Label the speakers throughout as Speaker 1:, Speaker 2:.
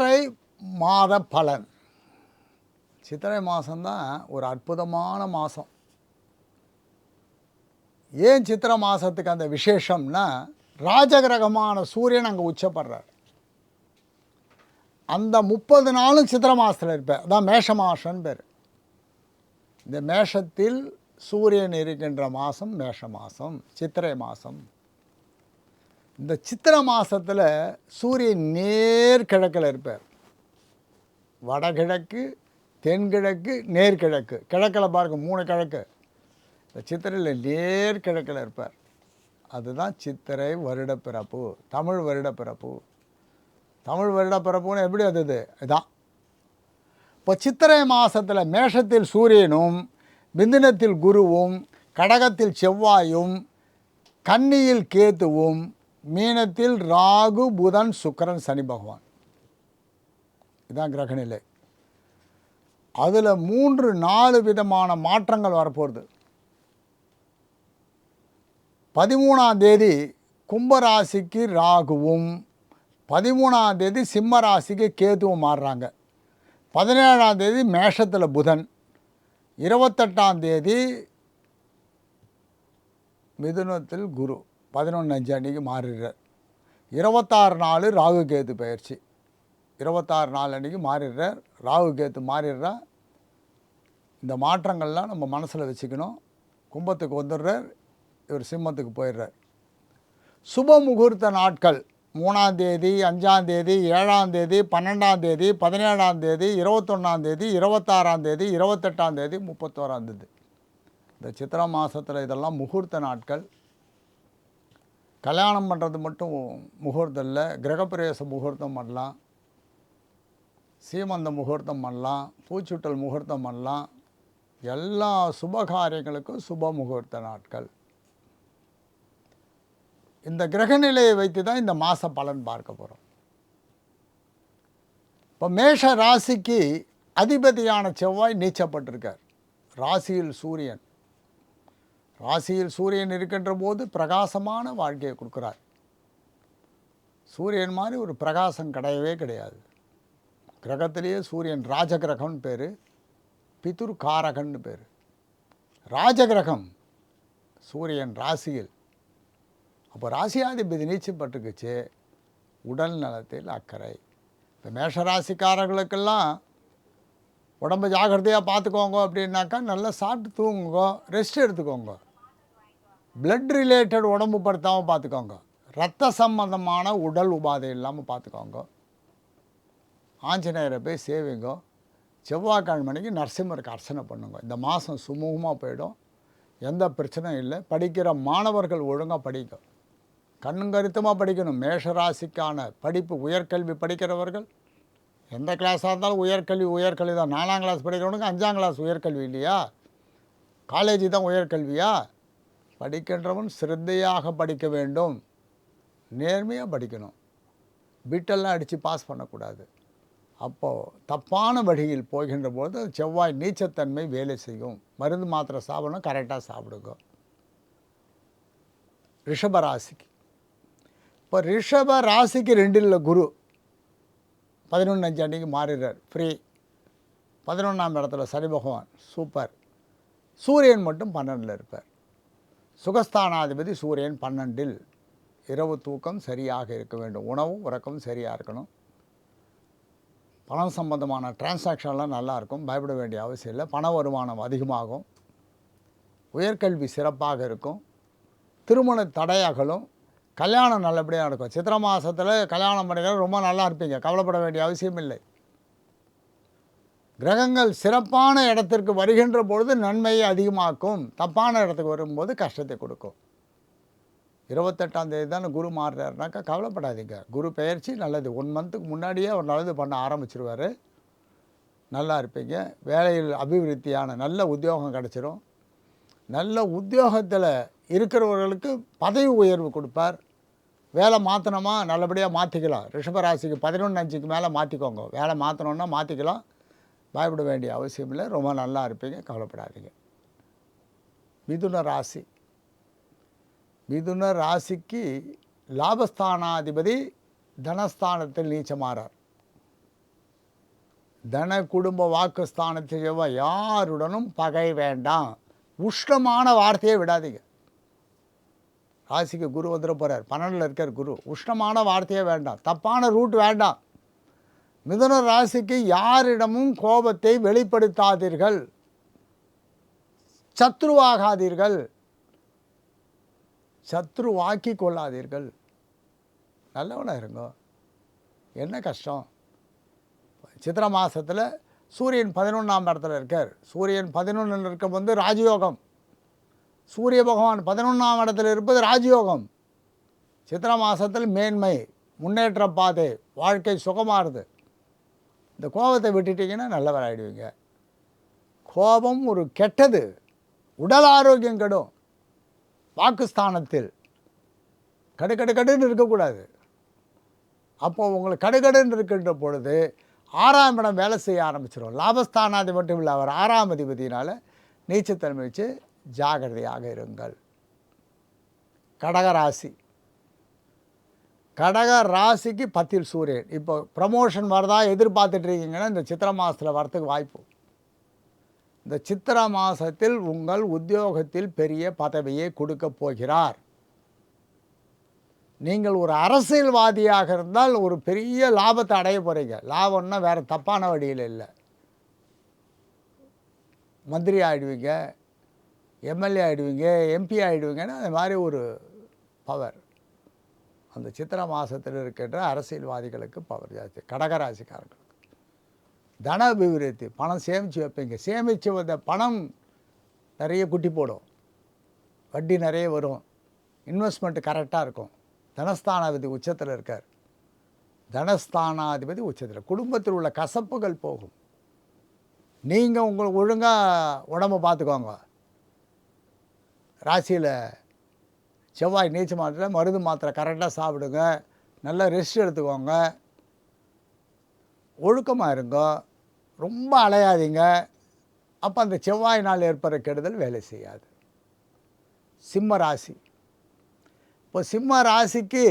Speaker 1: சித்திரை மாத பலன். சித்திரை மாதம்தான் ஒரு அற்புதமான மாதம் ஏன் சித்திரை மாதத்துக்கு அந்த விசேஷம்னா ராஜகிரகமான சூரியன் அங்கே உச்சப்படுறார். அந்த முப்பது நாளும் சித்திரை மாதத்தில் இருப்பேன் அதான் மேஷ மாதம்னு பேர். இந்த மேஷத்தில் சூரியன் இருக்கின்ற மாதம் மேஷ மாதம் சித்திரை மாதம் இந்த சித்திரை மாதத்தில் சூரியன் நேர் கிழக்கில் இருப்பார். வடகிழக்கு தென்கிழக்கு நேர்கிழக்கு. கிழக்கில் பாருங்க மூணு கிழக்கு. இந்த சித்திரையில் நேர் கிழக்கில் இருப்பார். அதுதான் சித்திரை வருடப்பிறப்பு. தமிழ் வருடப்பிறப்பு. தமிழ் வருடப்பிறப்புன்னு எப்படி அது இது இதான். இப்போ சித்திரை மாதத்தில் மேஷத்தில் சூரியனும் மிதினத்தில் குருவும் கடகத்தில் செவ்வாயும் கன்னியில் கேத்துவும் மீனத்தில் ராகு புதன் சுக்கரன் சனி பகவான். இதுதான் கிரகநிலை அதில் மூன்று நாலு விதமான மாற்றங்கள் வரப்போகுது. பதிமூணாம் தேதி கும்பராசிக்கு ராகுவும் பதிமூணாம் தேதி சிம்ம ராசிக்கு கேதுவும் மாறுறாங்க. பதினேழாம் தேதி மேஷத்தில் புதன் இருபத்தெட்டாம் தேதி மிதுனத்தில் குரு. பதினொன்று அஞ்சு அன்றைக்கி மாறிடுறார். இருபத்தாறு நாள் ராகு கேத்து பயிற்சி. இருபத்தாறு நாள் அன்றைக்கி மாறிடுறார். ராகு கேத்து மாறிடுறா. இந்த மாற்றங்கள்லாம் நம்ம மனசில் வச்சுக்கணும். கும்பத்துக்கு வந்துடுறார். இவர் சிம்மத்துக்கு போயிடுறார். சுப முகூர்த்த நாட்கள். மூணாம் தேதி அஞ்சாம் தேதி ஏழாம் தேதி பன்னெண்டாம் தேதி பதினேழாம் தேதி இருபத்தொன்னாம் தேதி இருபத்தாறாம் தேதி இருபத்தெட்டாம் தேதி முப்பத்தோராம் தேதி. இந்த சித்திரை மாதத்தில் இதெல்லாம் முகூர்த்த நாட்கள். கல்யாணம் பண்ணுறது மட்டும் முகூர்த்தம் இல்லை. கிரகப்பிரவேச முகூர்த்தம் பண்ணலாம். சீமந்த முகூர்த்தம் பண்ணலாம். பூச்சுட்டல் முகூர்த்தம் பண்ணலாம். எல்லா சுப காரியங்களுக்கும் சுப முகூர்த்த நாட்கள். இந்த கிரகநிலையை வைத்து தான் இந்த மாத பலன் பார்க்க போகிறோம் இப்போ மேஷ ராசிக்கு அதிபதியான செவ்வாய் நீச்சப்பட்டிருக்கார். ராசியில் சூரியன். ராசியில் சூரியன் இருக்கின்ற போது பிரகாசமான வாழ்க்கையை கொடுக்குறார். சூரியன் மாதிரி ஒரு பிரகாசம் கிடையவே கிடையாது. கிரகத்திலேயே சூரியன் ராஜகிரகம்னு பேர் பிதுர் காரகன்னு பேர். ராஜகிரகம் சூரியன் ராசியில். அப்போ ராசியாதிபதி நீச்சப்பட்டுக்குச்சு உடல் நலத்தில் அக்கறை. இப்போ மேஷராசிக்காரர்களுக்கெல்லாம் உடம்பு ஜாக்கிரதையாக பார்த்துக்கோங்க அப்படின்னாக்கா நல்லா சாப்பிட்டு தூங்குங்க ரெஸ்ட் எடுத்துக்கோங்க. பிளட் ரிலேட்டட் உடம்பு படுத்தாமல் பார்த்துக்கோங்க. ரத்த சம்பந்தமான உடல் உபாதை இல்லாமல் பார்த்துக்கோங்க. ஆஞ்சநேயரை போய் சேவிங்க. செவ்வாய்க்கிழமைக்கு நரசிம்மருக்கு அர்ச்சனை பண்ணுங்க. இந்த மாதம் சுமூகமாக போயிடும். எந்த பிரச்சனையும் இல்லை. படிக்கிற மாணவர்கள் ஒழுங்காக படிக்க கண்ணுங்கருத்தமாக படிக்கணும். மேஷராசிக்கான படிப்பு உயர்கல்வி படிக்கிறவர்கள். எந்த கிளாஸாக இருந்தாலும் உயர்கல்வி உயர்கல்வி தான் நாலாம் கிளாஸ் படிக்கிறவனுக்கு அஞ்சாம் கிளாஸ் உயர்கல்வி இல்லையா? காலேஜ் தான் உயர்கல்வியா? படிக்கின்றவன் சிரத்தையாக படிக்க வேண்டும். நேர்மையாக படிக்கணும். பிட்டெல்லாம் அடித்து பாஸ் பண்ணக்கூடாது. அப்போது தப்பான வழியில் போகின்ற போது அது செவ்வாய் நீச்சத்தன்மை வேலை செய்யும். மருந்து மாத்திரை சாப்பிடணும் கரெக்டாக சாப்பிடுங்க. ரிஷப ராசிக்கு. இப்போ ரிஷப ராசிக்கு ரெண்டில் குரு பதினொன்று அஞ்சு அன்றைக்கி மாறிடுறார் ஃப்ரீ பதினொன்றாம் இடத்துல சனி பகவான் சூப்பர் சூரியன் மட்டும் பன்னெண்டில் இருப்பார். சுகஸ்தானாதிபதி சூரியன் பன்னெண்டில் இரவு தூக்கம் சரியாக இருக்க வேண்டும். உணவும் உறக்கமும் சரியாக இருக்கணும். பணம் சம்பந்தமான டிரான்சாக்ஷன்லாம் நல்லாயிருக்கும் பயப்பட வேண்டிய அவசியம் இல்லை. பண வருமானம் அதிகமாகும். உயர்கல்வி சிறப்பாக இருக்கும். திருமண தடையாகலும் கல்யாணம் நல்லபடியாக நடக்கும். சித்திரை மாதத்தில் கல்யாணம் பண்ணிக்கிற ரொம்ப நல்லா இருப்பீங்க. கவலைப்பட வேண்டிய அவசியம் இல்லை. கிரகங்கள் சிறப்பான இடத்திற்கு வருகின்ற பொழுது நன்மையை அதிகமாக்கும். தப்பான இடத்துக்கு வரும்போது கஷ்டத்தை கொடுக்கும். இருபத்தெட்டாம் தேதி தானே குரு மாறுறாருனாக்கா கவலைப்படாதீங்க. குரு பெயர்ச்சி நல்லது. ஒன் மந்த்துக்கு முன்னாடியே அவர் நல்லது பண்ண ஆரம்பிச்சிருவார். நல்லா இருப்பீங்க. வேலையில் அபிவிருத்தியான நல்ல உத்தியோகம் கிடச்சிரும். நல்ல உத்தியோகத்தில் இருக்கிறவர்களுக்கு பதவி உயர்வு கொடுப்பார். வேலை மாற்றணுமா நல்லபடியாக மாற்றிக்கலாம் ரிஷபராசிக்கு பதினொன்று அஞ்சுக்கு மேலே மாற்றிக்கோங்க வேலை மாற்றணுன்னா மாற்றிக்கலாம் பயப்பட வேண்டிய அவசியம் இல்லை. ரொம்ப நல்லா இருப்பீங்க. கவலைப்படாதீங்க. மிதுன ராசி. மிதுன ராசிக்கு லாபஸ்தானாதிபதி தனஸ்தானத்தில் நீச்சமாறார். தன குடும்ப வாக்குஸ்தானத்தில் செவ்வாய் யாருடனும் பகை வேண்டாம். உஷ்ணமான வார்த்தையை விடாதீங்க. ராசிக்கு குரு வந்துட போகிறார் பன்னெண்டில் இருக்கார் குரு. உஷ்ணமான வார்த்தையே வேண்டாம். தப்பான ரூட் வேண்டாம். மிதுன ராசிக்கு யாரிடமும் கோபத்தை வெளிப்படுத்தாதீர்கள். சத்ருவாகாதீர்கள். சத்ருவாக்கி கொள்ளாதீர்கள். நல்லவனாக இருங்க. என்ன கஷ்டம்? சித்திர மாதத்தில் சூரியன் பதினொன்றாம் இடத்துல இருக்கார். சூரியன் பதினொன்றில் இருக்க வந்து ராஜயோகம். சூரிய பகவான் பதினொன்றாம் இடத்துல இருப்பது ராஜயோகம். சித்திர மாதத்தில் மேன்மை முன்னேற்ற பாதை வாழ்க்கை சுகமாகுது இந்த கோபத்தை விட்டுட்டீங்கன்னா நல்லவராயிடுவீங்க. கோபம் ஒரு கெட்டது. உடல் ஆரோக்கியம் கெடும். வாக்குஸ்தானத்தில். கடு கடு கடுன்னு இருக்கக்கூடாது. அப்போது உங்களுக்கு கடுகடுன்னு இருக்கின்ற பொழுது ஆறாம் இடம் வேலை செய்ய ஆரம்பிச்சிடும் லாபஸ்தானாதி மட்டும் இல்லை அவர் ஆறாம் அதிபதினால் நீச்சத்தன்மை வச்சு ஜாகிரதையாக இருங்கள். கடகராசி. கடக ராசிக்கு பத்தில் சூரியன். இப்போ ப்ரமோஷன் வரதா எதிர்பார்த்துட்ருக்கீங்கன்னா இந்த சித்திரை மாதத்தில் வரத்துக்கு வாய்ப்பு. இந்த சித்திரை மாதத்தில் உங்கள் உத்தியோகத்தில் பெரிய பதவியை கொடுக்க போகிறார். நீங்கள் ஒரு அரசியல்வாதியாக இருந்தால் ஒரு பெரிய லாபத்தை அடைய போகிறீங்க லாபம்னா வேறு தப்பான வழியில் இல்லை. மந்திரி ஆகிடுவீங்க எம்எல்ஏ ஆகிடுவீங்க எம்பி ஆகிடுவீங்கன்னா அந்த மாதிரி ஒரு பவர் அந்த சித்திரை மாதத்தில் இருக்கின்ற அரசியல்வாதிகளுக்கு பவர் ஜாஸ்தி கடகராசிக்காரர்களுக்கு தன அபிவிருத்தி பணம் சேமித்து வைப்பீங்க. சேமித்து வந்த பணம் நிறைய குட்டி போடும். வட்டி நிறைய வரும். இன்வெஸ்ட்மெண்ட் கரெக்டாக இருக்கும். தனஸ்தானாதிபதி உச்சத்தில் இருக்கார். தனஸ்தானாதிபதி உச்சத்தில். குடும்பத்தில் உள்ள கசப்புகள் போகும். நீங்கள் உங்களுக்கு ஒழுங்காக உடம்பை பார்த்துக்கோங்க ராசியில் செவ்வாய் நீச்சல் மாத்திரை மருந்து மாத்திரை கரெக்டாக சாப்பிடுங்க. நல்லா ரெஸ்ட் எடுத்துக்கோங்க. ஒழுக்கமாக இருங்க. ரொம்ப அலையாதீங்க. அப்போ அந்த செவ்வாய் நாள் ஏற்படுற கெடுதல் வேலை செய்யாது. சிம்ம ராசி. இப்போ சிம்ம ராசிக்கு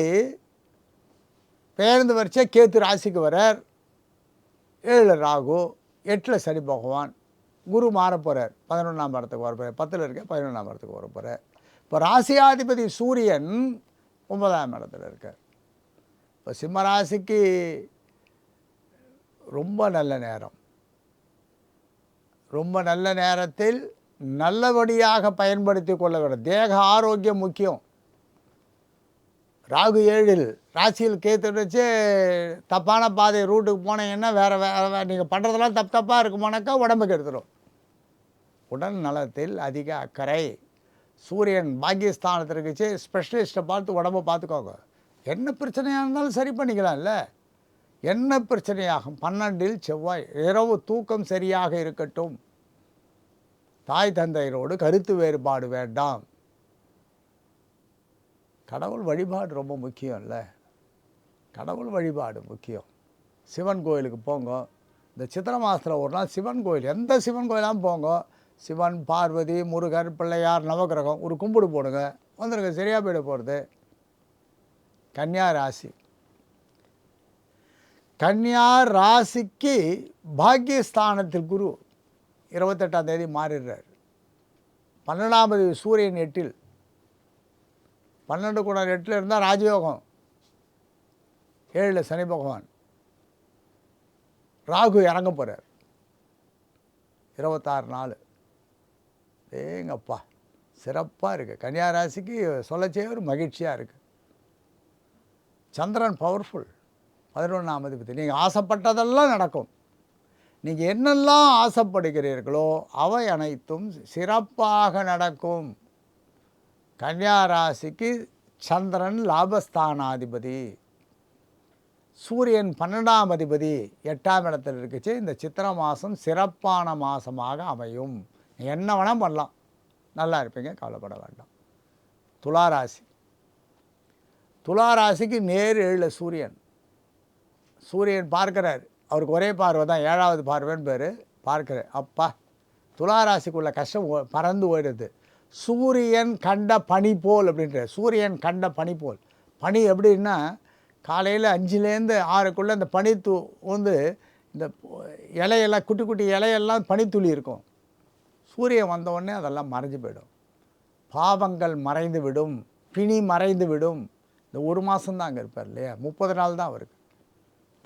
Speaker 1: பேருந்து வரிச்சா கேத்து ராசிக்கு வரார் ஏழு ராகு எட்டில் சனி பகவான். குரு மாற போகிறார் பதினொன்றாம் இடத்துக்கு வர போகிறார் பத்தில் இருக்க பதினொன்றாம் இடத்துக்கு வர போகிறார் இப்போ ராசியாதிபதி சூரியன் ஒன்பதாம் இடத்துல இருக்கார். இப்போ சிம்மராசிக்கு ரொம்ப நல்ல நேரம். ரொம்ப நல்ல நேரத்தில் நல்லபடியாக பயன்படுத்தி கொள்ள வேண்டும். தேக ஆரோக்கியம் முக்கியம். ராகு ஏழில் ராசியில் கேத்துடுச்சு தப்பான பாதை ரூட்டுக்கு போனீங்கன்னா வேறு வேறு நீங்கள் பண்ணுறதெல்லாம் தப்பு தப்பாக இருக்குமானாக்கா உடம்புக்கு எடுத்துடும் உடல் நலத்தில் அதிக அக்கறை. சூரியன் பாக்கியஸ்தானத்தில் இருக்குச்சு ஸ்பெஷலிஸ்ட்டை பார்த்து உடம்பை பார்த்துக்கோங்க. என்ன பிரச்சனையாக இருந்தாலும் சரி பண்ணிக்கலாம்ல. என்ன பிரச்சனையாகும்? பன்னெண்டில் செவ்வாய். இரவு தூக்கம் சரியாக இருக்கட்டும். தாய் தந்தையரோடு கருத்து வேறுபாடு வேண்டாம். கடவுள் வழிபாடு ரொம்ப முக்கியம் இல்லை கடவுள் வழிபாடு முக்கியம். சிவன் கோயிலுக்கு போங்க. இந்த சித்திர மாதத்தில் ஒரு நாள் சிவன் கோயில். எந்த சிவன் கோயிலாக போங்க. சிவன் பார்வதி முருகர் பிள்ளையார் நவகிரகம் ஒரு கும்பிடு போடுங்க. வந்துடுங்க சரியாக போயிட போகிறது கன்னியா ராசி. கன்னியா ராசிக்கு பாக்கியஸ்தானத்தில் குரு இருபத்தெட்டாம் தேதி மாறிடுறார். பன்னெண்டாம் சூரியன் எட்டில். பன்னெண்டு கூட எட்டில் இருந்தால் ராஜயோகம். ஏழில் சனி பகவான். ராகு இறங்க போகிறார் இருபத்தாறு நாள். ஏங்கப்பா சிறப்பாக இருக்குது கன்னியா ராசிக்கு சொல்லச்சே ஒரு மகிழ்ச்சியாக இருக்குது சந்திரன் பவர்ஃபுல் பதினொன்றாம் அதிபதி. நீங்கள் ஆசைப்பட்டதெல்லாம் நடக்கும். நீங்கள் என்னெல்லாம் ஆசைப்படுகிறீர்களோ அவை அனைத்தும் சிறப்பாக நடக்கும். கன்னியா ராசிக்கு சந்திரன் லாபஸ்தானாதிபதி. சூரியன் பன்னெண்டாம் அதிபதி. எட்டாம் இடத்தில் இருக்குச்சு. இந்த சித்திர மாதம் சிறப்பான மாதமாக அமையும். என்ன வேணால் பண்ணலாம். நல்லா இருப்பீங்க கவலைப்பட வேண்டாம். துளாராசி. துளாராசிக்கு நேர் ஏழில் சூரியன். சூரியன் பார்க்குறாரு. அவருக்கு ஒரே பார்வை தான் ஏழாவது பார்வைன்னு பேர். பார்க்கிறார். அப்பா துளாராசிக்குள்ள கஷ்டம் ஓ- பறந்து போயிடுது சூரியன் கண்ட பனி போல் அப்படின்ற சூரியன் கண்ட பனி போல். பனி எப்படின்னா காலையில் அஞ்சுலேருந்து ஆறுக்குள்ளே அந்த பனி தூ வந்து இந்த இலையெல்லாம் குட்டி குட்டி இலையெல்லாம் பனித்துளி இருக்கும். சூரியன் வந்தவுடனே அதெல்லாம் மறைஞ்சு போயிடும். பாவங்கள் மறைந்து விடும் பிணி மறைந்து விடும். இந்த ஒரு மாதம்தான் அங்கே இருப்பார் இல்லையா? முப்பது நாள் தான் அவருக்கு.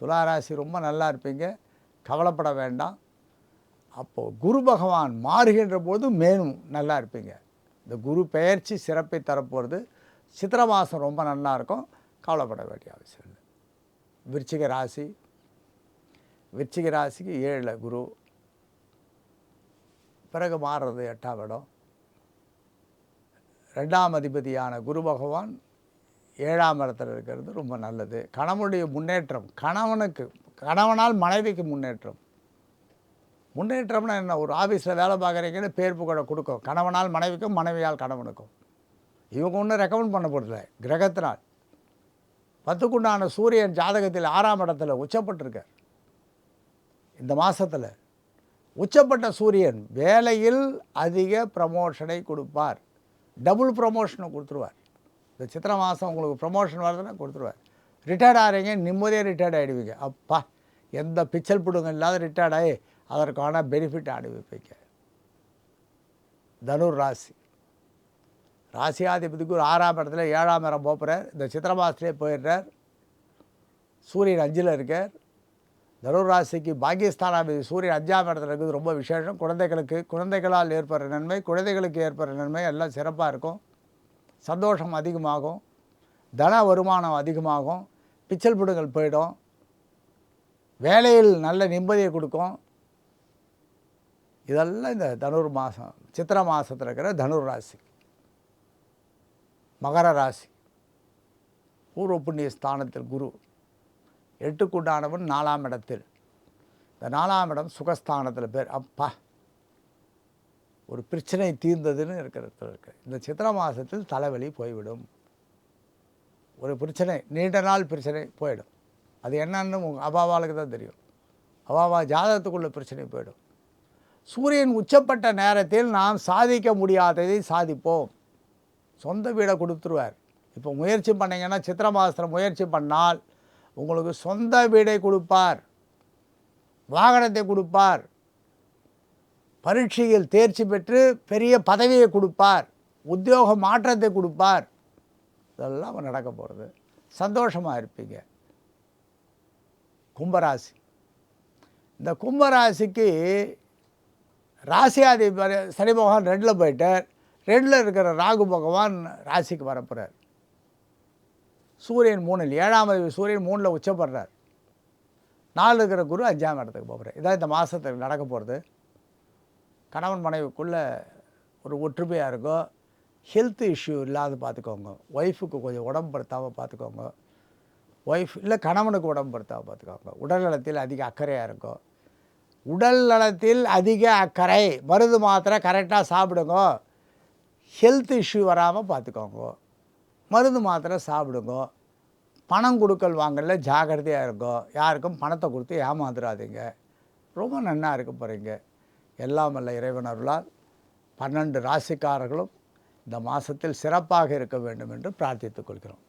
Speaker 1: துளாராசி ரொம்ப நல்லா இருப்பீங்க. கவலைப்பட வேண்டாம். அப்போது குரு பகவான் மாறுகின்ற போது மேலும் நல்லா இருப்பீங்க. இந்த குரு பெயர்ச்சி சிறப்பை தரப்போகிறது சித்திர மாதம் ரொம்ப நல்லா இருக்கும். கவலைப்பட வேண்டிய அவசியம் இல்லை. விருச்சிக ராசி. விருச்சிக ராசிக்கு ஏழில் குரு. பிறகு மாறுறது எட்டாம் இடம். ரெண்டாம் அதிபதியான குரு பகவான் ஏழாம் இடத்துல இருக்கிறது ரொம்ப நல்லது. கணவனுடைய முன்னேற்றம் கணவனுக்கு கணவனால் மனைவிக்கு முன்னேற்றம். முன்னேற்றம்னா என்ன? ஒரு ஆஃபீஸில் வேலை பார்க்குறீங்கன்னு பேர் புகழை கொடுக்கும். கணவனால் மனைவிக்கும் மனைவியால் கணவனுக்கும். இவங்க ஒன்றும் ரெக்கமெண்ட் பண்ண போகிறதில்ல கிரகத்தினால். பத்துக்குண்டான சூரியன் ஜாதகத்தில் ஆறாம் இடத்துல உச்சப்பட்டிருக்கார். இந்த மாதத்தில் உச்சப்பட்ட சூரியன் வேலையில் அதிக ப்ரமோஷனை கொடுப்பார். டபுள் ப்ரமோஷனை கொடுத்துருவார். இந்த சித்திரை மாதம் உங்களுக்கு ப்ரமோஷன் வருதுன்னா கொடுத்துருவார். ரிட்டையர்ட் ஆகிறீங்க நிம்மதியாக ரிட்டையர்ட் ஆகிடுவீங்க அப்பா எந்த பிச்சல் பிடுங்க இல்லாத ரிட்டையர்ட் ஆகி அதற்கான பெனிஃபிட் அனுபவிப்பீங்க தனுர் ராசி. ராசியாதிபதிக்கு ஒரு ஆறாம் இடத்துல ஏழாம் இடம் போகிறார் இந்த சித்திரை மாதத்துலேயே போயிடுறார். சூரியன் அஞ்சில் இருக்கார். தனுர் ராசிக்கு சூரியன் அஞ்சாம் இடத்துல இருக்குது ரொம்ப விசேஷம். குழந்தைகளுக்கு குழந்தைகளால் ஏற்படுற நன்மை குழந்தைகளுக்கு ஏற்படுற நன்மை எல்லாம் சிறப்பாக இருக்கும். சந்தோஷம் அதிகமாகும். தன வருமானம் அதிகமாகும். பிச்சல் பிடுங்கள் போயிடும். வேலையில் நல்ல நிம்மதியை கொடுக்கும். இதெல்லாம் இந்த தனுர் மாதம் சித்திரை மாதத்தில் இருக்கிற தனுர் ராசி மகர ராசி பூர்வ புண்ணிய ஸ்தானத்தில் குரு. எட்டுக்குண்டானவன் நாலாம் இடத்தில். இந்த நாலாம் இடம் சுகஸ்தானத்தில் பேர். அப்பா. ஒரு பிரச்சனை தீர்ந்ததுன்னு இருக்கிறது இருக்கு. இந்த சித்திரை மாதத்தில் தலைவலி போய்விடும். ஒரு பிரச்சனை நீண்ட நாள் பிரச்சனை போயிடும். அது என்னன்னு உங்கள் அபாவாளுக்கு தான் தெரியும். அபாவா ஜாதகத்துக்குள்ள பிரச்சனை போயிடும். சூரியன் உச்சப்பட்ட நேரத்தில் நாம் சாதிக்க முடியாததை சாதிப்போம். சொந்த வீடை கொடுத்துருவார். இப்போ முயற்சி பண்ணிங்கன்னா சித்திர மாதத்தில் முயற்சி பண்ணால் உங்களுக்கு சொந்த வீடை கொடுப்பார். வாகனத்தை கொடுப்பார். பரீட்சையில் தேர்ச்சி பெற்று பெரிய பதவியை கொடுப்பார். உத்தியோக மாற்றத்தை கொடுப்பார். இதெல்லாம் நடக்க போகிறது சந்தோஷமாக இருப்பீங்க. கும்பராசி. இந்த கும்பராசிக்கு ராசியாதி சனி பகவான் ரெண்டில் போயிட்டார். ரெண்டில் இருக்கிற ராகு பகவான் ராசிக்கு வரப்போகிறார் சூரியன் மூணில் ஏழாம் அதிபதி சூரியன் மூணில் உச்சப்படுறார். நாலு இருக்கிற குரு அஞ்சாம் இடத்துக்கு போகிறார் இதான் இந்த மாதத்துக்கு நடக்க போகிறது கணவன் மனைவிக்குள்ளே ஒரு ஒற்றுமையாக இருக்கும் ஹெல்த் இஷ்யூ இல்லாத பார்த்துக்கோங்க ஒய்ஃபுக்கு கொஞ்சம் உடம்பு படுத்தாமல் பார்த்துக்கோங்க ஒய்ஃப் இல்லை கணவனுக்கு உடம்பு படுத்தாமல் பார்த்துக்கோங்க உடல் நலத்தில் அதிக அக்கறையாக இருக்கும் உடல் நலத்தில் அதிக அக்கறை மருந்து மாத்திரை கரெக்டாக சாப்பிடுங்க ஹெல்த் இஷ்யூ வராமல் பார்த்துக்கோங்க மருந்து மாத்திரை சாப்பிடுங்க. பணம் கொடுக்கல் வாங்கல ஜாக்கிரதையாக இருக்கும் யாருக்கும் பணத்தை கொடுத்து ஏமாந்துடாதீங்க ரொம்ப நன்னா இருக்க போகிறீங்க எல்லாம் அல்ல இறைவன் அருளால் பன்னெண்டு ராசிக்காரர்களும் இந்த மாதத்தில் சிறப்பாக இருக்க வேண்டும் என்று பிரார்த்தித்துக் கொள்கிறோம்.